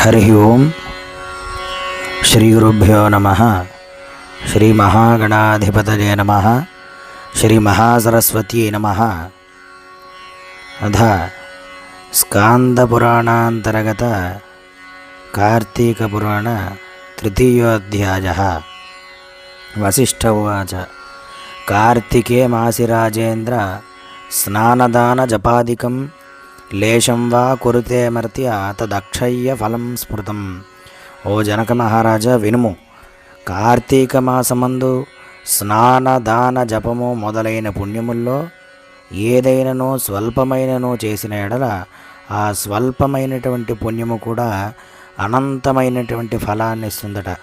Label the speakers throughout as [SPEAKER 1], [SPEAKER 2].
[SPEAKER 1] హరి ఓం శ్రీ గురుభ్యో నమ శ్రీ మహాగణాధిపతయే నమ శ్రీ మహాసరస్వత్యై నమ అధ స్కాందపురాణాంతర్గత కార్తీకపురాణ తృతీయోధ్యాయ వసిష్ఠ ఉవాచ కార్తికే మాసి రాజేంద్ర స్నానదాన జపాదికం లేశం వా కురుతే మర్త్య తదక్షయ్య ఫలం స్మృతం. ఓ జనక మహారాజా వినుము. కార్తీక మాసమందు స్నానదాన జపము మొదలైన పుణ్యముల్లో ఏదైనను స్వల్పమైనను చేసిన ఎడల ఆ స్వల్పమైనటువంటి పుణ్యము కూడా అనంతమైనటువంటి ఫలాన్ని ఇస్తుందట.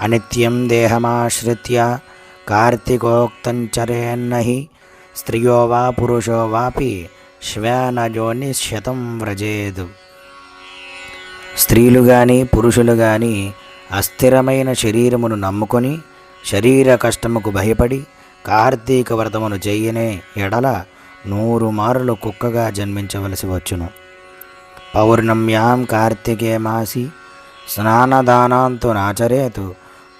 [SPEAKER 1] అనిత్యం దేహమాశ్రిత్య కార్తీకోక్తంచరేన్నహి స్త్రియో వా పురుషో వాపి శ్వానజోని శతం వ్రజేదు. స్త్రీలు కానీ పురుషులు కానీ అస్థిరమైన శరీరమును నమ్ముకొని శరీర కష్టముకు భయపడి కార్తీక వ్రతమును చెయ్యనే ఎడల నూరు మారులు కుక్కగా జన్మించవలసి వచ్చును. పౌర్ణమ్యాం కార్తికే మాసి స్నానదానాంతు నాచరేతు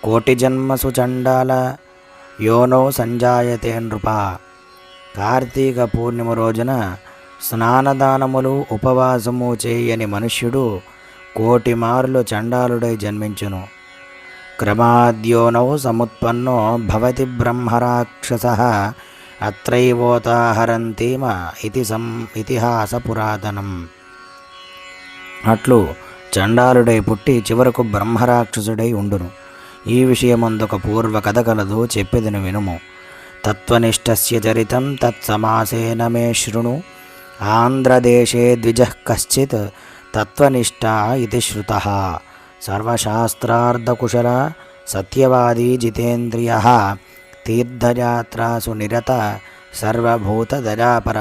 [SPEAKER 1] కోటి జన్మసు చండాల యోనో సంజాయతే నృప. కార్తీక పూర్ణిమ రోజున స్నానదానములు ఉపవాసము చేయని మనుష్యుడు కోటి మార్లు చండాలుడై జన్మించును. క్రమాద్యోనౌ సముత్పన్నో భవతి బ్రహ్మరాక్షస అత్రైవోతాహరంతీమ ఇది సం ఇతిహాస పురాతనం. అట్లు చండాలుడై పుట్టి చివరకు బ్రహ్మరాక్షసుడై ఉండును. ఈ విషయమందొక పూర్వ కథ కలదు చెప్పెదను వినుము. తత్వనిష్టస్య చరితం తత్సమాసేన మే శృణు. ఆంధ్రదేశే ద్విజ కశ్చిత్ తత్వనిష్ట ఇది శ్రుత సర్వశాస్త్రార్ధకుశల సత్యవాదీ జితేంద్రియ. తీర్థయాత్రాసు నిరత సర్వభూత దయాపర.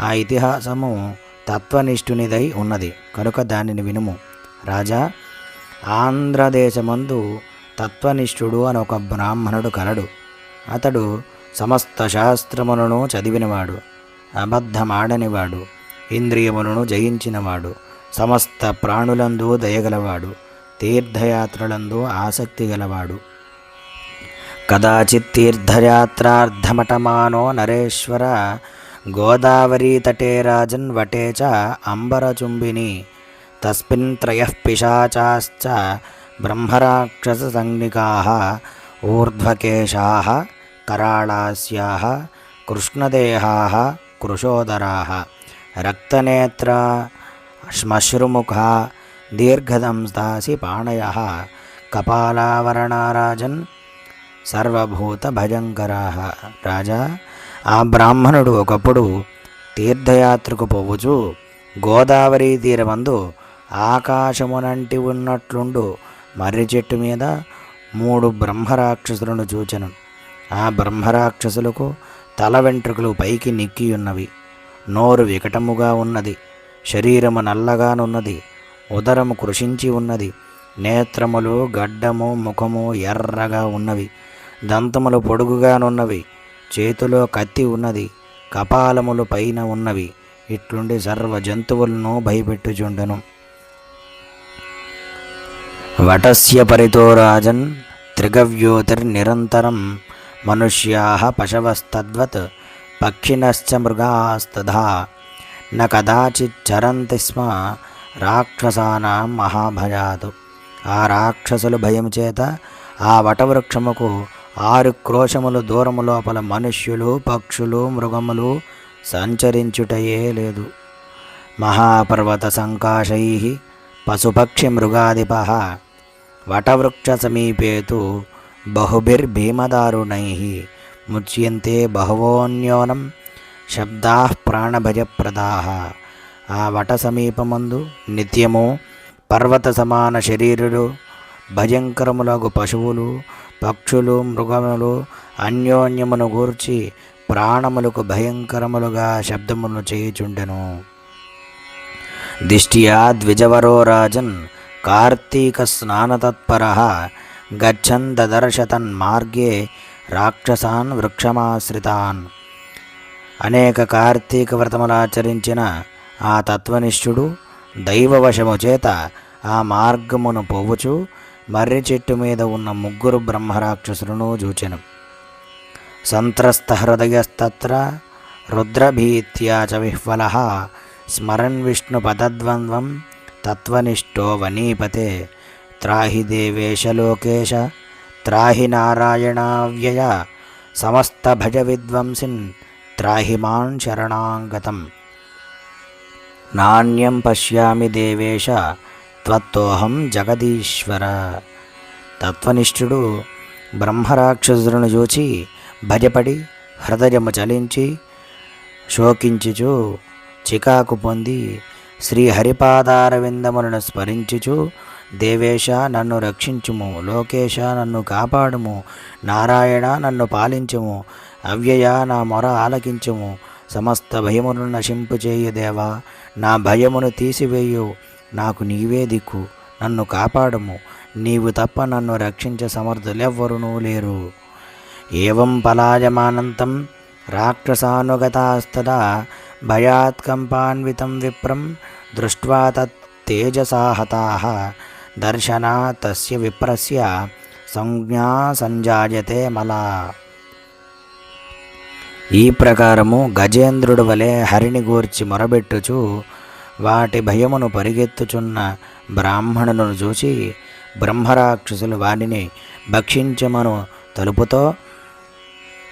[SPEAKER 1] ఆ ఇతిహాసము తత్వనిష్ఠునిదై ఉన్నది. కనుక దానిని వినుము. రాజా ఆంధ్రదేశమందు తత్వనిష్ఠుడు అని ఒక బ్రాహ్మణుడు కలడు. అతడు సమస్త శాస్త్రములను చదివినవాడు. అబద్ధమాడనివాడు. ఇంద్రియములను జయించినవాడు. సమస్త ప్రాణులందు దయగలవాడు. తీర్థయాత్రలందు ఆసక్తి గలవాడు. కదాచిత్ తీర్థయాత్రార్థమటమానో నరేశ్వర. గోదావరీ తటే రాజన్ వటే చ అంబరచుంబిని. తస్మిన్ త్రయః పిశాచాశ్చ బ్రహ్మరాక్షస సంజ్ఞికా ఊర్ధ్వకేశా కరాళాస్యా కృష్ణదేహా కృశోదరా రక్తనేత్ర శ్మశ్రుముఖ దీర్ఘదంస్తాసి పాణయ కపాలావరణారాజన్ సర్వభూత భయంకరా రాజా ఆ బ్రాహ్మణుడు ఒకప్పుడు తీర్థయాత్రకు పోవుచు గోదావరి తీరమందు ఆకాశమునంటి ఉన్నట్లుండు మర్రి చెట్టు మీద మూడు బ్రహ్మరాక్షసులను చూచను. ఆ బ్రహ్మరాక్షసులకు తల వెంట్రుకలు పైకి నిక్కి ఉన్నవి నోరు వికటముగా ఉన్నది. శరీరము నల్లగానున్నది. ఉదరము కృషించి ఉన్నది. నేత్రములు గడ్డము ముఖము ఎర్రగా ఉన్నవి. దంతములు పొడుగుగానున్నవి. చేతిలో కత్తి ఉన్నది. కపాలములు పైన ఉన్నవి. ఇట్లుండి సర్వ జంతువులను భయపెట్టుచుండెను. వటస్య పరితో రాజన్ త్రిగవ్యోతిర్నిరంతరం మనుష్యా పశవస్తద్వత్ పక్షిణశ్చ మృగాస్తథా న కదాచిచ్చరంతి స్మ రాక్షసానాం మహాభయాత్ ఆ రాక్షసులు భయం చేత ఆ వటవృక్షముకు ఆరు క్రోశములు దూరము లోపల మనుష్యులు పక్షులు మృగములు సంచరించుటయే లేదు। మహాపర్వత సంకాశై పశుపక్షి మృగాధిప వటవృక్ష సమీపేతు బహుభిర్భీమదారుణై ముచ్యంతే బహవోన్యోనం శబ్దా ప్రాణభయప్రదా ఆ వట సమీపమందు నిత్యము పర్వత సమాన శరీరుడు భయంకరములగు పశువులు పక్షులు మృగములు అన్యోన్యమును గూర్చి ప్రాణములకు భయంకరములుగా శబ్దములు చేయుచుండెను. దిష్ట్యా ద్విజవరో రాజన్ కార్తీక స్నానతత్పర గచ్చన్ దదర్శతన్ మార్గే రాక్షసాన్ వృక్షమాశ్రితాన్. అనేక కార్తీక వ్రతములాచరించిన ఆ తత్వనిష్ఠుడు దైవవశము చేత ఆ మార్గమును పోవుచు మర్రి చెట్టు మీద ఉన్న ముగ్గురు బ్రహ్మరాక్షసులను చూచెను సంత్రస్త హృదయస్తత్ర రుద్రభీత్యా చ విహ్వల స్మరన్ విష్ణు పదద్వంద్వం తత్వనిష్టో వనీపతే త్రాహి దేవేశ లోకేశ త్రాహి నారాయణావ్యయ సమస్త భజ విద్వంసిన్ త్రాహి మాన్ శరణాంగతం. నాణ్యం పశ్యామి దేవేశ త్వత్తోహం జగదీశ్వర. తత్వనిష్ఠుడు బ్రహ్మరాక్షసులను చూచి భజపడి హృదయము చలించి శోకించుచు చికాకు పొంది శ్రీహరిపాదారవిందములను స్మరించుచు దేవేశ నన్ను రక్షించుము లోకేశ నన్ను కాపాడుము నారాయణ నన్ను పాలించుము అవ్యయ నా మొర ఆలకించుము. సమస్త భయమును నశింపు చేయు దేవా నా భయమును తీసివేయు నాకు నీవే దిక్కు నన్ను కాపాడుము. నీవు తప్ప నన్ను రక్షించే సమర్థులెవ్వరునూ లేరు. ఏవం పలాయమానంతం రాక్షసానుగతాస్తదా భయాత్కంపాన్వితం విప్రం దృష్ట్వా తత్ హతాః దర్శనా తస్య విప్రస్య సంజ్ఞా సంజాయతే మలా ఈ ప్రకారము గజేంద్రుడు వలె హరిని గూర్చి మొరబెట్టుచు వాటి భయమును పరిగెత్తుచున్న బ్రాహ్మణులను చూసి బ్రహ్మరాక్షసులు వానిని భక్షించమను తలుపుతో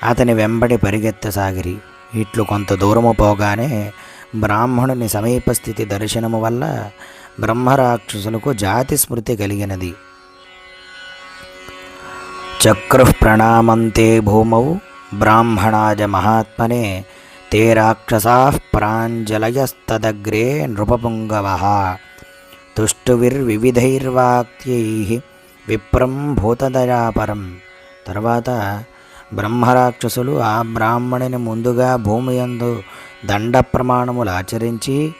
[SPEAKER 1] అతని వెంబడి పరిగెత్తసాగిరి. ఇట్లు కొంత దూరము పోగానే బ్రాహ్మణుని సమీపస్థితి దర్శనము వల్ల బ్రహ్మరాక్షసులకు జాతి స్మృతి కలిగినది. చక్రుః ప్రణామంతే భూమౌ బ్రాహ్మణాయ మహాత్మనే తే రాక్షసా ప్రాంజలయస్తదగ్రే నృపపుంగవ. తుష్టువిర్వివిధైర్వాక్యై విప్రం భూతదయాపరం. తర్వాత బ్రహ్మరాక్షసులు ఆ బ్రాహ్మణుని ముందుగా భూమి యందు దండ ప్రమాణములు ఆచరించి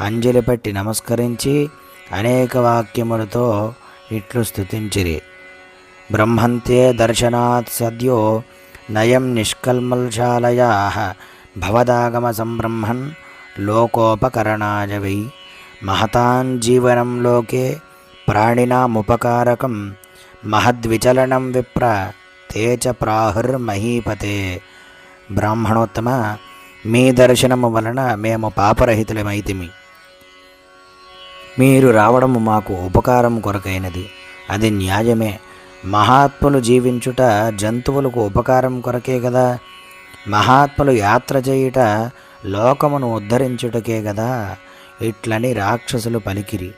[SPEAKER 1] అంజలి పట్టి నమస్కరించి అనేక వాక్యములతో ఇట్లు స్థుతించిరి బ్రహ్మంతే దర్శనాత్ సద్యో నయం నిష్కల్మల్శాలయా భవదాగమ సంబ్రహ్మన్ లోకోపకరణాయ వై. మహతాన్ జీవనం లోకే ప్రాణినాముపకారకం మహద్విచలనం విప్ర తేచ ప్రాహుర్మహీపతే. బ్రాహ్మణోత్తమ మీ దర్శనము వలన మేము పాపరహితులమైతిమి. మీరు రావడము మాకు ఉపకారం కొరకైనది. అది న్యాయమే. మహాత్ములు జీవించుట జంతువులకు ఉపకారం కొరకే కదా మహాత్ములు యాత్ర చేయుట లోకమును ఉద్ధరించుటకే కదా ఇట్లని రాక్షసులు పలికిరి.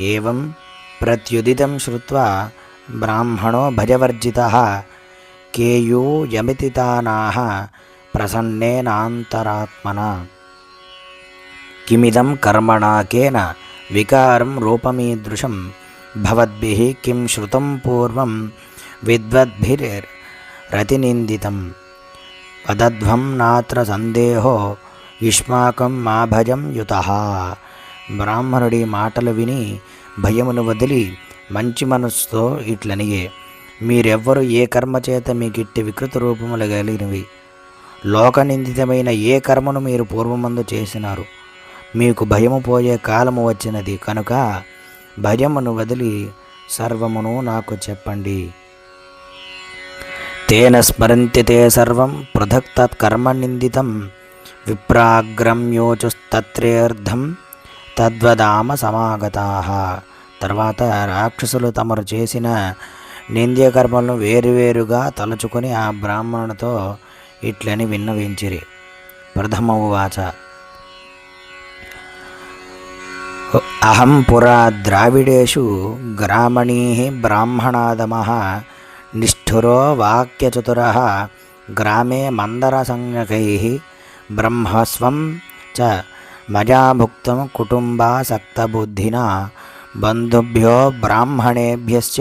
[SPEAKER 1] ఏవం? ప్రత్యుదితం శ్రుత్వా బ్రాహ్మణో భజవర్జిత కేయూ యమితితానాహ ప్రసన్నేనాంతరాత్మన. కిమిదం కర్మణాకేన వికారం రూపమీదృశం భవద్భిः కిం శృతం పూర్వం విద్వద్భిరతినిందితం వదధ్వం నాత్ర సందేహో యుష్మాకం మా భయం యుత బ్రాహ్మణుడి మాటలు విని భయమును వదిలి మంచి మనస్సుతో ఇట్లనియే మీరెవ్వరు ఏ కర్మ చేత మీకిట్టి వికృత రూపములు కలిగినవి? లోకనిందితమైన ఏ కర్మను మీరు పూర్వమందు చేసినారు? మీకు భయము పోయే కాలము వచ్చినది కనుక భయమును వదిలి సర్వమును నాకు చెప్పండి. తేన స్మరంతి తే సర్వం పృథక్ తత్కర్మ నిందితం విప్రాగ్రమ్యోచుస్తత్రేర్థం తద్వదామ సమాగతా. తర్వాత రాక్షసులు తమరు చేసిన నింద్యకర్మలను వేరువేరుగా తలుచుకొని ఆ బ్రాహ్మణునితో ఇట్లని విన్నవించిరి. ప్రథమ ఉవాచ. अहं पुरा द्राविडेषु ग्रामणीः ब्राह्मणादमः, निष्ठुरो वाक्यचतुरः, ग्रामे मन्दरसंज्ञकैः, ब्रह्मस्वं च मया भुक्तं कुटुम्बासक्तबुद्धिना, बन्धुभ्यो ब्राह्मणेभ्यश्च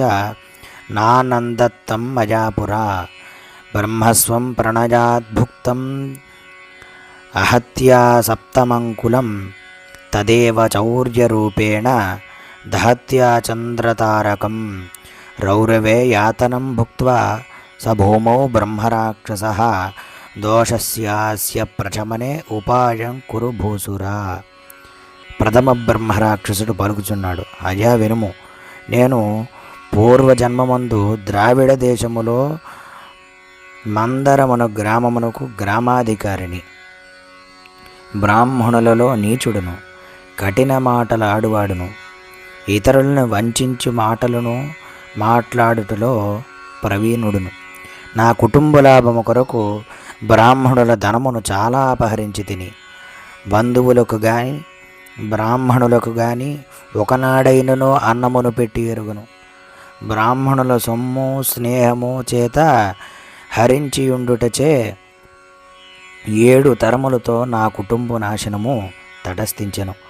[SPEAKER 1] नानन्दत्तं मया पुरा ब्रह्मस्वं अहत्या सप्तमङ्कुलम् తదేవ చౌర్యరూపేణ దహత్యా చంద్రతారకం. రౌరవే యాతనం భుక్త్వా స భూమౌ బ్రహ్మరాక్షస. దోషస్యాస్య ప్రచమనే ఉపాయం కురు భూసురా. ప్రథమ బ్రహ్మరాక్షసుడు పలుకుచున్నాడు అయా వినుము నేను పూర్వజన్మమందు ద్రావిడ దేశములో మందరమును గ్రామమునకు గ్రామాధికారిని బ్రాహ్మణులలో నీచుడును. కఠిన మాటలు ఆడువాడును. ఇతరులను వంచు మాటలను మాట్లాడుటలో ప్రవీణుడును. నా కుటుంబ లాభము కొరకు బ్రాహ్మణుల ధనమును చాలా అపహరించి తిని బంధువులకు గాని బ్రాహ్మణులకు గాని ఒకనాడైనను అన్నమును పెట్టి ఎరుగును. బ్రాహ్మణుల సొమ్ము స్నేహము చేత హరించియుండుటచే ఏడు తరములతో నా కుటుంబ నాశనము తటస్థించెను.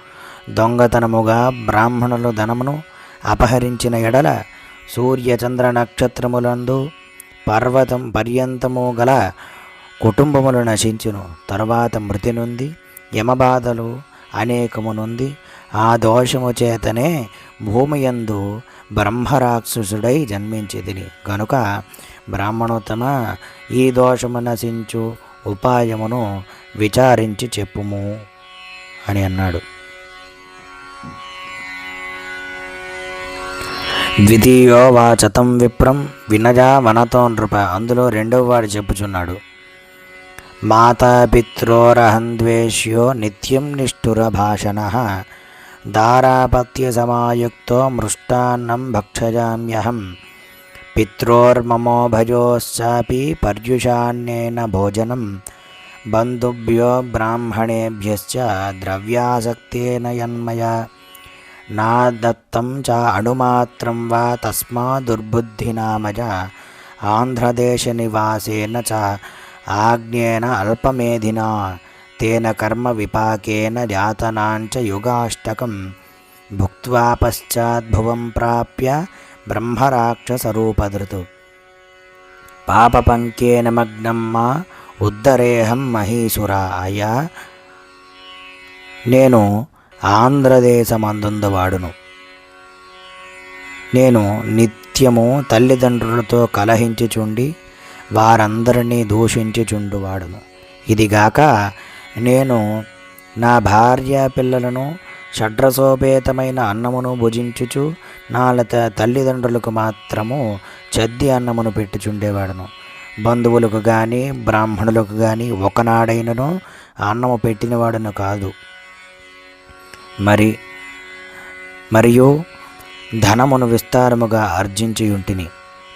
[SPEAKER 1] దొంగతనముగా బ్రాహ్మణుల ధనమును అపహరించిన ఎడల సూర్యచంద్ర నక్షత్రములందు పర్వతం పర్యంతము గల కుటుంబములు నశించును. తర్వాత మృతి నుండి యమబాధలు అనేకము నుండి ఆ దోషము చేతనే భూమియందు బ్రహ్మరాక్షసుడై జన్మించితిని గనుక బ్రాహ్మణోత్తమ ఈ దోషము నశించు ఉపాయమును విచారించి చెప్పుము అని అన్నాడు. ద్వితీయో వాచతం విప్రం వినజా వనతో నృప. అందులో రెండవ వాడు చెప్పుచున్నాడు. మాతాపిత్రోరహం ద్వేష్యో నిత్యం నిష్ఠుర భాషణ. దారాపత్య సమాయుక్తో మృష్టాన్నం భక్షజామ్యహం. పిత్రోర్మమో భజోశ్చాపి పర్యుషాన్నేన భోజనం. బంధుభ్యో బ్రాహ్మణేభ్యశ్చ ద్రవ్యాసక్తేన యన్మయ. నా దత్తం చ అణుమాత్రం వా తస్మా దుర్బుద్ధినామజ. ఆంధ్రదేశ నివాసేన చ ఆజ్ఞేన అల్పమేధినా. తేన కర్మ విపాకేన జాతనాంచ యుగాష్టకం. భుక్వా పశ్చాద్భువం ప్రాప్య బ్రహ్మరాక్షసరూపధృతు. పాపపంకేన మగ్నం మా ఉద్ధరేహం మహీసురా అయ్యా నేను ఆంధ్రదేశమందుందువాడును. నేను నిత్యము తల్లిదండ్రులతో కలహించుచుండి వారందరినీ దూషించుచుండువాడును. ఇదిగాక నేను నా భార్య పిల్లలను షడ్రసోపేతమైన అన్నమును భుజించుచు నా త- తల్లిదండ్రులకు మాత్రము చద్ది అన్నమును పెట్టుచుండేవాడును. బంధువులకు కానీ బ్రాహ్మణులకు కానీ ఒకనాడైనను అన్నము పెట్టినవాడును కాదు. మరి మరియు ధనమును విస్తారముగా ఆర్జించియుంటిని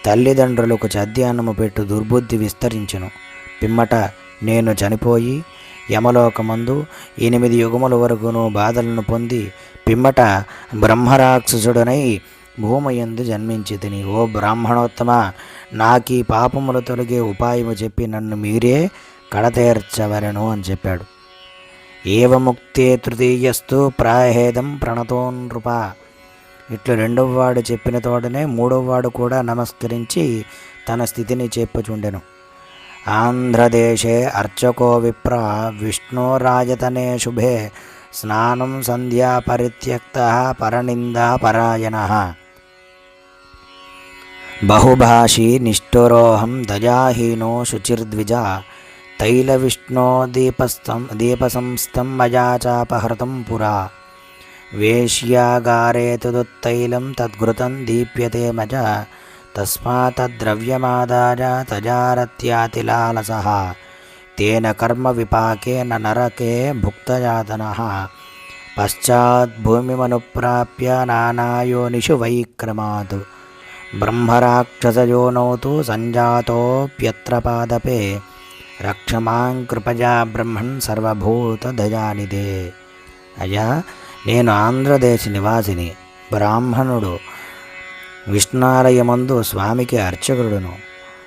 [SPEAKER 1] తల్లిదండ్రులకు చద్యాన్నము పెట్టు దుర్బుద్ధి విస్తరించును. పిమ్మట నేను చనిపోయి యమలోకమందు ఎనిమిది యుగముల వరకును బాధలను పొంది పిమ్మట బ్రహ్మరాక్షసుడనై భూమయందు జన్మించి తిని ఓ బ్రాహ్మణోత్తమ నాకీ పాపములు తొలగే ఉపాయము చెప్పి నన్ను మీరే కడతేర్చవలను అని చెప్పాడు. ఏవముక్తే తృతీయస్తు ప్రాహేదం ప్రణతో నృప. ఇట్లు రెండవ వాడు చెప్పిన తోడనే మూడవ వాడు కూడా నమస్కరించి తన స్థితిని చెప్పుచుండెను ఆంధ్రదేశే అర్చకో విప్ర విష్ణోరాజతనే శుభే స్నానం సంధ్యా పరిత్యక్త పరనిందా పరాయణ. బహుభాషీ నిష్ఠురోహం దజాహీనో శుచిర్ద్విజ తైలవిష్ణో దీపస్తం దీపసంస్థం మయా చాపహృతం పురా. వేశ్యాగారే తదుత్తైలం తద్ఘృతం దీప్యతే మజ. తస్మాతద్రవ్యమాదాయ తజారత్యాతిలాలస. తేన కర్మ విపాకేన నరకే భుక్తయాతన పశ్చాద్భూమిమనుప్రాప్య నానాయోనిషు వైక్రమాత్. బ్రహ్మరాక్షసయోనౌ తు సంజాతోప్యత్ర పాదపే రక్షమాం కృపజా బ్రహ్మణ్ సర్వభూత దయానిదే అయ్యా నేను ఆంధ్రదేశ నివాసిని బ్రాహ్మణుడు విష్ణాలయమందు స్వామికి అర్చకుడును.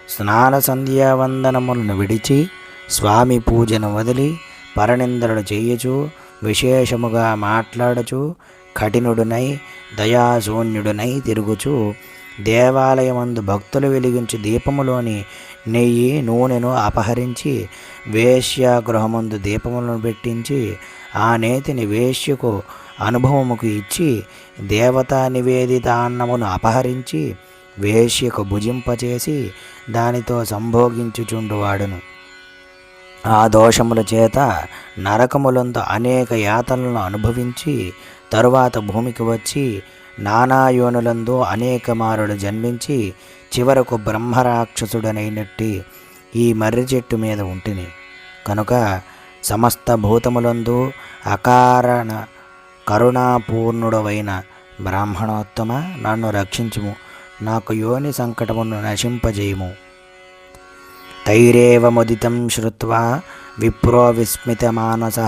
[SPEAKER 1] స్నాన సంధ్యావందనములను విడిచి స్వామి పూజను వదిలి పరనిందరుడు చేయుచు విశేషముగా మాట్లాడుచు కఠినుడునై దయాశూన్యుడునై తిరుగుచు దేవాలయమందు భక్తులు వెలిగించి దీపములోని నెయ్యి నూనెను అపహరించి వేశ్యాగృహముందు దీపములను పెట్టించి ఆ నేతిని వేశ్యకు అనుభవముకు ఇచ్చి దేవతా నివేదిత అన్నమును అపహరించి వేశ్యకు భుజింపచేసి దానితో సంభోగించుచుండువాడును. ఆ దోషముల చేత నరకములందు అనేక యాతనలను అనుభవించి తరువాత భూమికి వచ్చి నానాయోనులందు అనేక మారులు జన్మించి చివరకు బ్రహ్మరాక్షసుడనైనట్టి ఈ మర్రి చెట్టు మీద ఉంటిని. కనుక సమస్త భూతములందు అకారణ కరుణాపూర్ణుడవైన బ్రాహ్మణోత్తమ నన్ను రక్షించుము. నాకు యోని సంకటమును నశింపజేయము. తైరేవ ముదితం శ్రుత్వా విప్రో విస్మితమానస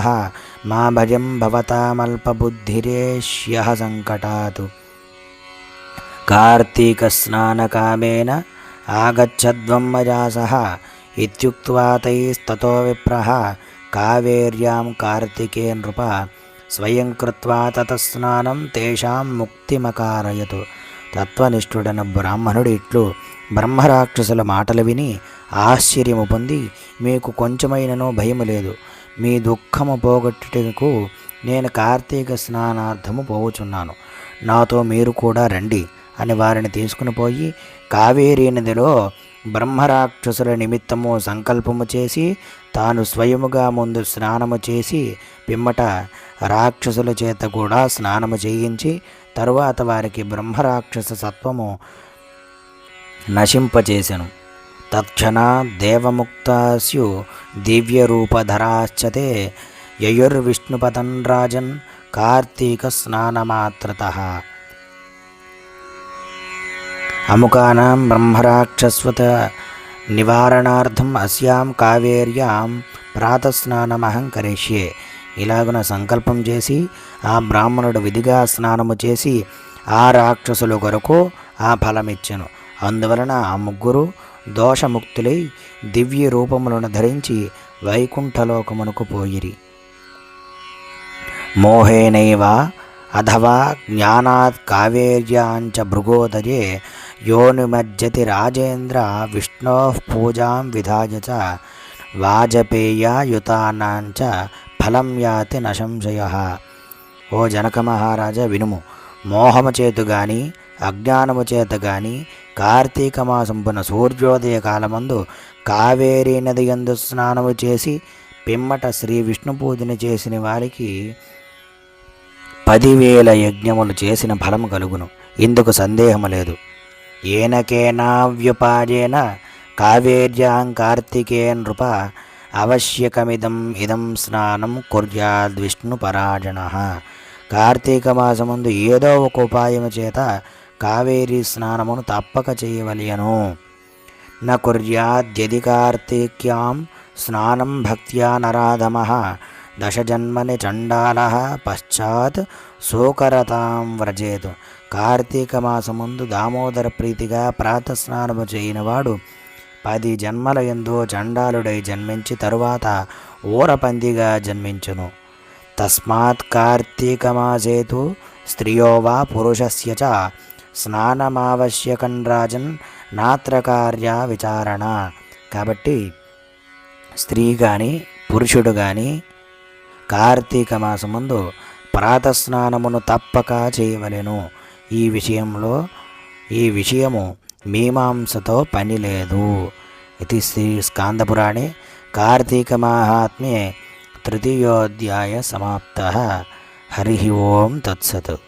[SPEAKER 1] మా భయం భవతామల్పబుద్ధిరేష్య సంకటాత్ కార్తీకస్నానకామేన ఆగచ్చద్వం మయా సహ ఇత్యుక్త్వా తైస్తతో విప్రః కావేర్యాం కార్తికే నృప స్వయం కృత్వా తతస్నానం తేషాం ముక్తిమకారయతు తత్వనిష్ఠుడన బ్రాహ్మణుడు ఇట్లు బ్రహ్మరాక్షసుల మాటలు విని ఆశ్చర్యము పొంది మీకు కొంచెమైనను భయము లేదు మీ దుఃఖము పోగొట్టుటకు నేను కార్తీక స్నానార్థము పోవుచున్నాను. నాతో మీరు కూడా రండి అని వారిని తీసుకుని పోయి కావేరీ నదిలో బ్రహ్మరాక్షసుల నిమిత్తము సంకల్పము చేసి తాను స్వయముగా ముందు స్నానము చేసి పిమ్మట రాక్షసుల చేత కూడా స్నానము చేయించి తరువాత వారికి బ్రహ్మరాక్షస సత్వము నశింపచేసెను. తత్క్షణ దేవముక్తాస్యు దివ్యరూపధరాశ్చతే యయుర్విష్ణుపతన్ రాజన్ కార్తీక స్నానమాత్రత అముకానాం బ్రహ్మరాక్షస్వత నివారణార్థం అస్యాం కావేర్యాం ప్రాతస్నానమహం కరిష్యే ఇలాగున సంకల్పం చేసి ఆ బ్రాహ్మణుడు విధిగా స్నానము చేసి ఆ రాక్షసుల కొరకు ఆ ఫలమిచ్చెను. అందువలన ఆ ముగ్గురు దోషముక్తులై దివ్య రూపములను ధరించి వైకుంఠలోకమునకు పోయిరి. మోహేనైవ అథవా జ్ఞానాత్ కావేర్యాంచ భృగోదయే యోనిమజ్జతి రాజేంద్ర విష్ణో పూజాం విధాయ చ వాజపేయాయుతానాంచ ఫలం యాతి నశంశయ. ఓ జనక మహారాజా వినుము మోహము చేతు గాని అజ్ఞానము చేత గాని కార్తీక మాసంపున సూర్యోదయ కాలమందు కావేరీ నది యందు స్నానము చేసి పిమ్మట శ్రీ విష్ణు పూజన చేసిన వారికి పదివేల యజ్ఞములు చేసిన ఫలము కలుగును. ఇందుకు సందేహము లేదు. ఏనకేనావ్యుపాయేన కావేర్యాం కార్తికే నృప అవశ్యకమిదం ఇదం స్నానం కుర్యాద్విష్ణు పరాజణ కార్తీక మాసముందు ఏదో ఒక ఉపాయము చేత కావేరీ స్నానమును తప్పక చేయవలయను. న కుర్యాద్యది కార్తీక్యాం స్నానం భక్త్యా నరాధమ దశజన్మని చండాల పశ్చాత్ శోకరతాం వ్రజేతు. కార్తీక మాసముందు దామోదర ప్రీతిగా ప్రాతస్నానము చేయనివాడు పది జన్మల ఎందో చండాలుడై జన్మించి తరువాత ఊరపందిగా జన్మించును. తస్మాత్ కార్తీకమాసేతు స్త్రియో వా పురుషస్య చ స్నానమావశ్యకం రాజన్ నాత్రకార్య విచారణ. కాబట్టి స్త్రీ కానీ పురుషుడు కానీ కార్తీక మాసముందు ప్రాతస్నానమును తప్పక చేయవలెను. ఈ విషయంలో ఈ విషయము మీమాంసతో పని లేదు ఇది శ్రీ స్కాందపురాణే. కార్తీకమాహాత్మ్యే తృతీయోధ్యాయ సమాప్త. హరి ఓం తత్సత్.